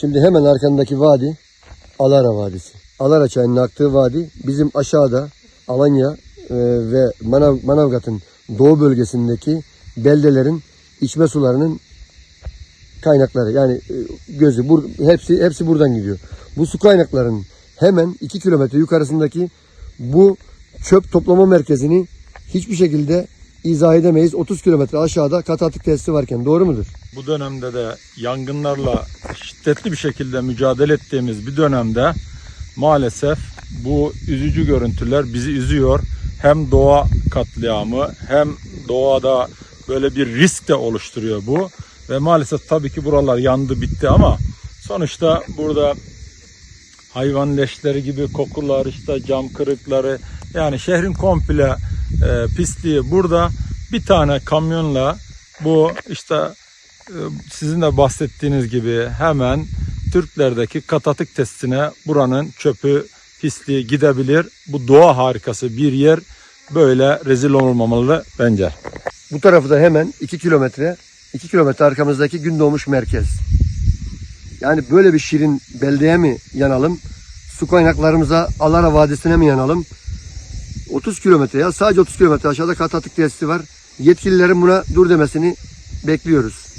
Şimdi hemen arkandaki vadi Alara Vadisi. Alara çayının aktığı vadi bizim aşağıda Alanya e, ve Manav, Manavgat'ın doğu bölgesindeki beldelerin içme sularının kaynakları yani e, gözü bur, hepsi hepsi buradan gidiyor. Bu su kaynaklarının hemen 2 kilometre yukarısındaki bu çöp toplama merkezini hiçbir şekilde izah edemeyiz. 30 kilometre aşağıda katı atık tesisi varken doğru mudur? Bu dönemde de yangınlarla şiddetli bir şekilde mücadele ettiğimiz bir dönemde maalesef bu üzücü görüntüler bizi üzüyor. Hem doğa katliamı hem doğada böyle bir risk de oluşturuyor bu. Ve maalesef tabii ki buralar yandı bitti ama sonuçta burada hayvan leşleri gibi kokular işte cam kırıkları yani şehrin komple e, pisliği burada bir tane kamyonla bu işte sizin de bahsettiğiniz gibi hemen Türklerdeki katatık testine buranın çöpü pisliği gidebilir. Bu doğa harikası bir yer böyle rezil olmamalı bence. Bu tarafı da hemen 2 kilometre 2 kilometre arkamızdaki gün doğmuş merkez. Yani böyle bir şirin beldeye mi yanalım? Su kaynaklarımıza Alara Vadisi'ne mi yanalım? 30 kilometre ya sadece 30 kilometre aşağıda kat atık tesisi var. Yetkililerin buna dur demesini bekliyoruz.